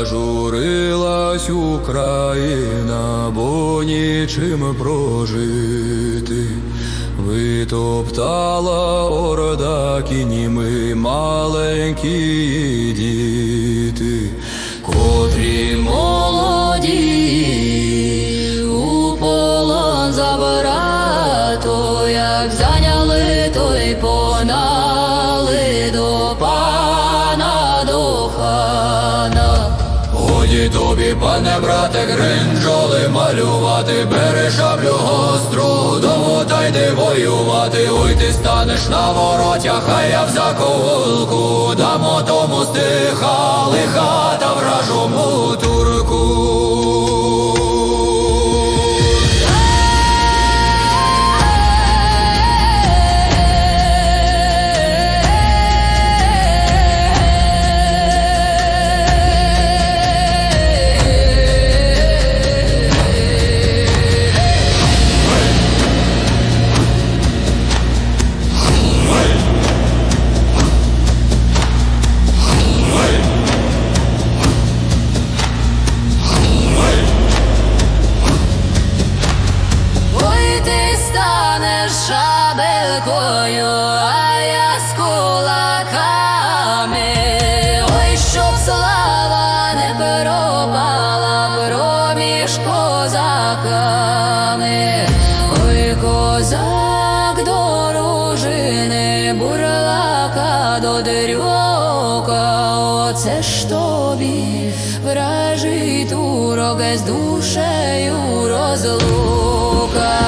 Зажурилась Україна, бо нічим прожити. Витоптала орда кініми маленькі діти, котрі молоді у полон забрато, як зайняли, Годі тобі, пане брате, гринджоли малювати, бери шаблю гостру, дому та йди воювати, ой ти станеш на воротях, а я в заколку, дамо тому стиха, лиха та вражому турку. Шабелькою, а я з кулаками. Ой, щоб слава не пропала проміж козаками. Ой, козак до дружини, бурлака до дрюка. Оце ж тобі вражий турок з душею розлука.